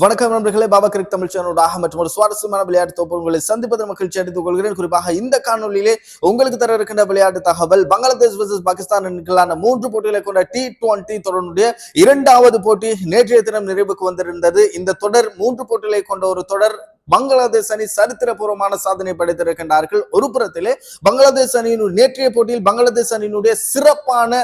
வணக்கம் நண்பர்களே பாபா கிரிக் தமிழ் சேனலுடாக மற்றும் ஒரு சுவாரஸ்யமான விளையாட்டு தொப்பு உங்களை சந்திப்பதில் மகிழ்ச்சி அடைத்துக் கொள்கிறேன். குறிப்பாக இந்த காணொலியிலே உங்களுக்கு தர இருக்கின்ற விளையாட்டு தகவல் பங்களாதேஷ் வர்சஸ் பாகிஸ்தான் அணிகளான மூன்று போட்டிகளை கொண்ட டி டுவெண்டி தொடருடைய இரண்டாவது போட்டி நேற்றைய தினம் நிறைவுக்கு வந்திருந்தது. இந்த தொடர் மூன்று போட்டிகளை கொண்ட ஒரு தொடர் பங்களாதேஷ் அணி சரித்திரபூர்வமான சாதனை படைத்திருக்கின்றார்கள். ஒரு புறத்திலே பங்களாதேஷ் அணியின் நேற்றைய போட்டியில் பங்களாதேஷ் அணியினுடைய சிறப்பான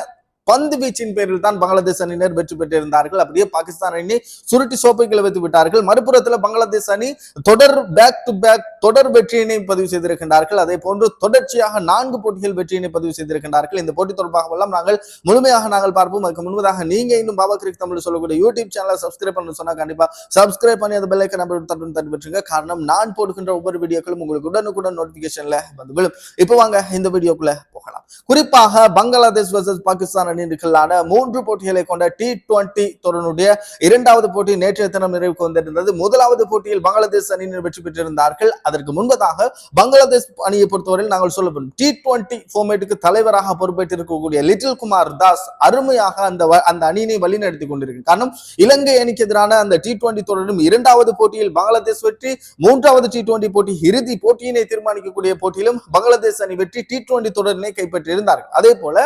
பந்து வீச்சின் பேரில் தான் பங்களாதேஷ் அணியினர் வெற்றி பெற்றிருந்தார்கள். அப்படியே பாகிஸ்தான் அணி சுருட்டி சோப்பைகளை வைத்து விட்டார்கள். மறுபுறத்தில் பங்களாதேஷ் அணி தொடர் பேக் டு பேக் தொடர் வெற்றியினை பதிவு செய்திருக்கின்றார்கள். அதே போன்று தொடர்ச்சியாக நான்கு போட்டிகள் வெற்றியினை பதிவு செய்திருக்கின்றார்கள். இந்த போட்டி தொடர்பாக எல்லாம் நாங்கள் முழுமையாக நாங்கள் பார்ப்போம். அதுக்கு முன்பதாக நீங்க இன்னும் பாபா கிரிக் தமிழ் சொல்லக்கூடிய யூடியூப் சேனலை சப்ஸ்கிரைப் பண்ண சொன்னா கண்டிப்பா சப்ஸ்கிரைப் பண்ணி அந்த பெல்லைக்கன் நம்பர் தட்டு தட்டு பெற்றுங்க காரணம் நான் போடுகின்ற ஒவ்வொரு வீடியோக்களும் உங்களுக்கு உடனுக்குடன் நோட்டிபிகேஷன்ல வந்து விழும். இப்போ வாங்க இந்த வீடியோக்குள்ள போகலாம். குறிப்பாக பங்களாதேஷ் வர்சஸ் பாகிஸ்தான் அணிகளான மூன்று போட்டிகளை கொண்ட டி டுவெண்டி தொடருடைய இரண்டாவது போட்டி நேற்றைய தினம் நிறைவுக்கு வந்திருந்தது. முதலாவது போட்டியில் பங்களாதேஷ் அணியினர் வெற்றி பெற்றிருந்தார்கள். அதற்கு முன்பதாக பங்களாதேஷ் அணியை பொறுத்தவரையில் நாங்கள் சொல்லப்படும் டி டுவெண்டி போர்மேட்டுக்கு தலைவராக பொறுப்பேற்றிருக்கக்கூடிய லிட்டில் குமார் தாஸ் அருமையாக அந்த அந்த அணியினை வழிநடத்தி கொண்டிருக்கு காரணம் இலங்கை அணிக்கு எதிரான அந்த டி டுவெண்டி தொடரும் இரண்டாவது போட்டியில் பங்களாதேஷ் வெற்றி மூன்றாவது டி டுவெண்டி போட்டி இறுதி போட்டியினை தீர்மானிக்கக்கூடிய போட்டியிலும் பங்களாதேஷ் அணி வெற்றி டி டுவெண்டி தொடரினை கைப்பற்றியிருந்தார்கள். அதே போல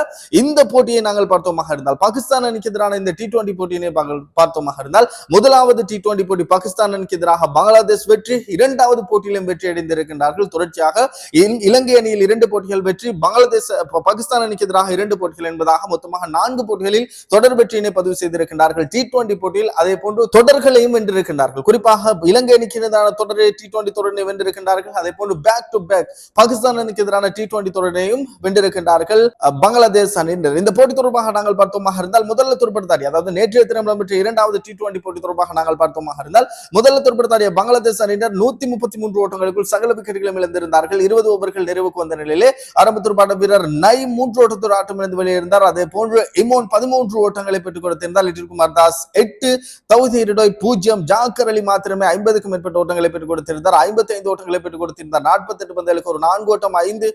இந்த போட்டியை நாங்கள் பார்த்தோமாக இருந்தால் பாகிஸ்தான் அணிக்கு எதிரான இந்த டி டுவெண்டி போட்டியினை பார்த்தோமாக இருந்தால் முதலாவது டி டுவெண்டி போட்டி பாகிஸ்தான் அணிக்கு எதிராக பங்களாதேஷ் வெற்றி இரண்டாவது போட்டியிலும் வெற்றி அடைந்திருக்கின்றார்கள். தொடர்ச்சியாக இலங்கை அணியில் இரண்டு போட்டிகள் வெற்றி பங்களாதேஷ் பாகிஸ்தான் அணிக்கு எதிராக இரண்டு போட்டிகள் என்பதாக மொத்தமாக நான்கு போட்டிகளில் தொடர் வெற்றியினை பதிவு செய்திருக்கின்றார்கள். டி டுவெண்டி போட்டியில் அதே போன்று தொடர்களையும் வென்றிருக்கின்றார்கள். குறிப்பாக இலங்கை அணிக்கு எதிரான தொடரை டி டுவெண்டி தொடரை வென்றிருக்கின்றார்கள். அதே போன்று பேக் டு பேக் பாகிஸ்தான் அணிக்கு எதிரான டி டுவெண்டி தொடரையும் வென்றிருக்கின்றார்கள் பங்களாதேஷ் அணியினர். இந்த போட்டி தொடர்பாக நாங்கள் பார்த்தோமாக இருந்தால் முதல்ல துருப்படுத்தாடி அதாவது நேற்றைய தினம் நடைபெற்ற இரண்டாவது டி டுவெண்டி போட்டி தொடர்பாக நாங்கள் பார்த்தோமாக இருந்தால் முதல்ல துருப்படுத்தாடிய பங்களாதேஷ் அணியினர் நூத்தி முப்பத்தி மூன்று ஓட்டங்களுக்குள் சகல விக்கெட்டுகளும் இழந்திருந்தார்கள். இருபது ஓவர்கள் நிறைவுக்கு வந்த நிலையிலே ஆரம்ப துடுப்பாட்ட வீரர் நை மூன்று ஓட்டத்தோடு ஆட்டமிழந்து வெளியிருந்தார் அதே போன்று இமோன் பதிமூன்று ஓட்டங்களை பெற்றுக் கொடுத்திருந்தார். லிட்டில் குமார் தாஸ் எட்டு தௌதி இரடோய் பூஜ்ஜியம் ஜாக்கர் அலி மாத்திரமே ஐம்பதுக்கும் மேற்பட்ட ஓட்டங்களை பெற்றுக் கொடுத்திருந்தார். ஐம்பத்தி ஐந்து ஓட்டங்களை பெற்றுக் கொடுத்திருந்தார். நாற்பத்தி எட்டு பந்துகளுக்கு ஒரு நான்கு ஓட்டம் ஐந்து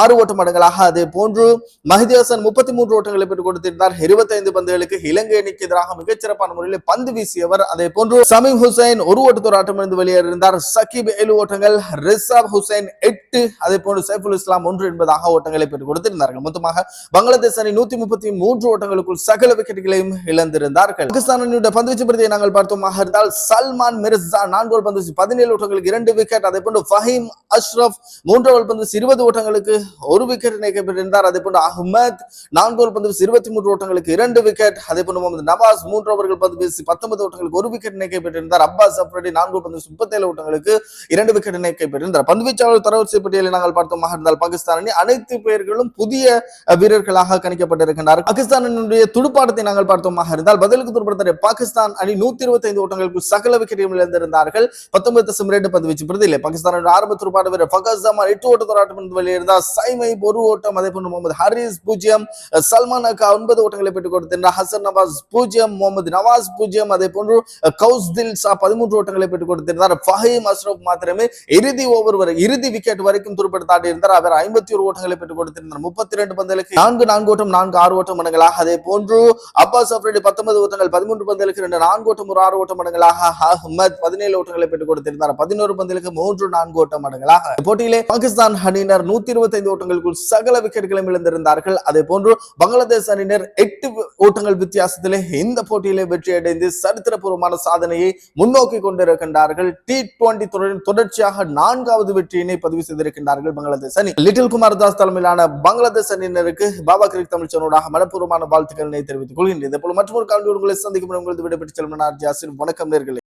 ஆறு ஓட்டம் மடங்களாக அதே போன்று மஹதி ஹசன் முப்பத்தி மூன்று ஓட்டங்களை பெற்றுக் கொடுத்திருந்தார். இருபத்தைந்து பந்துகளுக்கு இலங்கை அணிக்கு எதிராக மிகச்சிறப்பான முறையில் பந்து வீசியவர். அதே போன்று சமீம் ஹுசைன் ஒரு ஓட்டத்தோர் ஆட்டமிருந்து வெளியேறியிருந்தார். சகிப் ஏழு ஓட்டங்கள் ரிசாப் ஹுசைன் எட்டு. அதே போன்று சைஃபுல் இஸ்லாம் ஒன்று என்பதாக ஓட்டங்களை பெற்றுக் கொடுத்திருந்தார்கள். மொத்தமாக பங்களாதேஷ் அணி நூத்தி முப்பத்தி மூன்று ஓட்டங்களுக்குள் சகல விக்கெட்டுகளையும் இழந்திருந்தார்கள். பாகிஸ்தான் அணியுடைய பந்துவீச்சு பிரதியை நாங்கள் பார்த்தோமாக இருந்தால் சல்மான் மிர்சா நான்கு ஓல் பந்து பதினேழு ஓட்டங்களுக்கு இரண்டு விக்கெட். அதே போன்று ஃபஹீம் அஷ்ரப் மூன்று ஓவர் பந்து இருபது ஓட்டங்களுக்கு ஒரு விக்கெட் கைப்பற்றியிருந்தார் அதே போன்று அஹ்மத் நான்கு ஓல் பந்து இருபத்தி மூன்று ஓட்டங்களுக்கு இரண்டு விக்கெட் அதே போல முகமது நவாஸ் மூன்று ஓவர்கள் பந்து வீசி பத்தொன்பது ஓட்டங்களுக்கு ஒரு விக்கெட் கைப்பற்றியிருந்தார் அப்பாஸ் அப்ரடி நான்கு பந்து முப்பத்தேழு ஓட்டங்களுக்கு இரண்டு விக்கெட் கைப்பற்றியிருந்தார் பந்து வீச்சாளர் தரவரிசை பட்டியலில் நாங்கள் பார்த்தோமாக இருந்தால் பாகிஸ்தான் அணி அனைத்து பெயர்களும் புதிய வீரர்களாக கணிக்கப்பட்டிருக்கின்றார் பாகிஸ்தான் அணியினுடைய துடுப்பாட்டத்தை நாங்கள் பார்த்தோமாக இருந்தால் பதிலுக்கு துடுப்படுத்த பாகிஸ்தான் அணி நூத்தி இருபத்தி ஐந்து ஓட்டங்களுக்கு சகல விக்கெட்டையும் இழந்திருந்தார்கள். பத்தொன்பது தசம் இரண்டு பந்து வீச்சு பிரதியிலே பாகிஸ்தான் அணியின் ஆரம்ப துடுப்பாட்ட வீரர் ஃபகஸ் ஜமான் எட்டு ஓட்ட ஆட்டம் வெளியிருந்தார் சைமை ஒரு ஓட்டம். அதே போன்று முகமது ஹரிஸ் பூஜ்ஜியம். சல்மான் அக்கா ஒன்பது ஓட்டங்களை பெற்றுக் கொடுத்திருந்தார் ஹசன் நவாஸ் பூஜ்ஜியம் முகமது நவாஸ் பூஜ்ஜியம் அதே போன்று அஹ், கௌஸ் தில் சா பதிமூன்று ஓட்டங்களை பெற்றுக் கொடுத்திருந்தார். ஃபஹீம் அஸ்ரப் மாத்திரமே இறுதி ஓவர் வரை இறுதி விக்கெட் வரைக்கும் துடுப்படுத்தாடி இருந்தார் அவர் ஐம்பத்தி ஒரு ஓட்டங்களை பெற்றுக் கொடுத்திருந்தார். முப்பத்தி ரெண்டு பந்தலுக்கு நான்கு நான்கு ஓட்டம் நான்கு ஆறு ஓட்டம் மடங்களாக அதே போன்று அப்பாஸ் அப்ரேடி பத்தொன்பது ஓட்டங்கள் பதிமூன்று பந்தலுக்கு ரெண்டு நான்கு ஓட்டம் ஒரு ஆறு ஓட்டம் மடங்களாக அஹ்மத் பதினேழு ஓட்டங்களை பெற்றுக் கொடுத்திருந்தார். பதினோரு பந்தலுக்கு மூன்று நான்கு ஓட்டம் மடங்களாக போட்டியிலே பாகிஸ்தான் அணியினர் நூத்தி இருபத்தி ஐந்து ஓட்டங்களுக்குள் சகல விக்கெட்டுகளையும் இழந்திருந்தார்கள். அதே போன்று பங்களாதேஷ் அணியினர் எட்டு ஓட்டங்கள் வித்தியாசத்திலே இந்த போட்டியிலே வெற்றி அடைந்து சரித்திரபூர்வமான சாதனையை முன்னோக்கி கொண்டிருக்கின்றார்கள். டி டுவெண்டி தொடரின் தொடர்ச்சியாக நான்காவது வெற்றியினை பதிவு செய்திருக்கின்றார்கள் பங்களாதேஷ் அணி. லிட்டில் குமார் தாஸ் தலைமையிலான பங்களாதேஷ் அணியினருக்கு பாபா கிரிக் தமிழ்ச்சனூடாக மனப்பூர்வமான வாழ்த்துக்களை தெரிவித்துக் கொள்கின்றேன். இதே போல மற்றொரு கால்வி உங்களை சந்திக்கும் உங்களது விடைபெற்று செல்வனார் ஜாசின் வணக்கம் நேர்களை.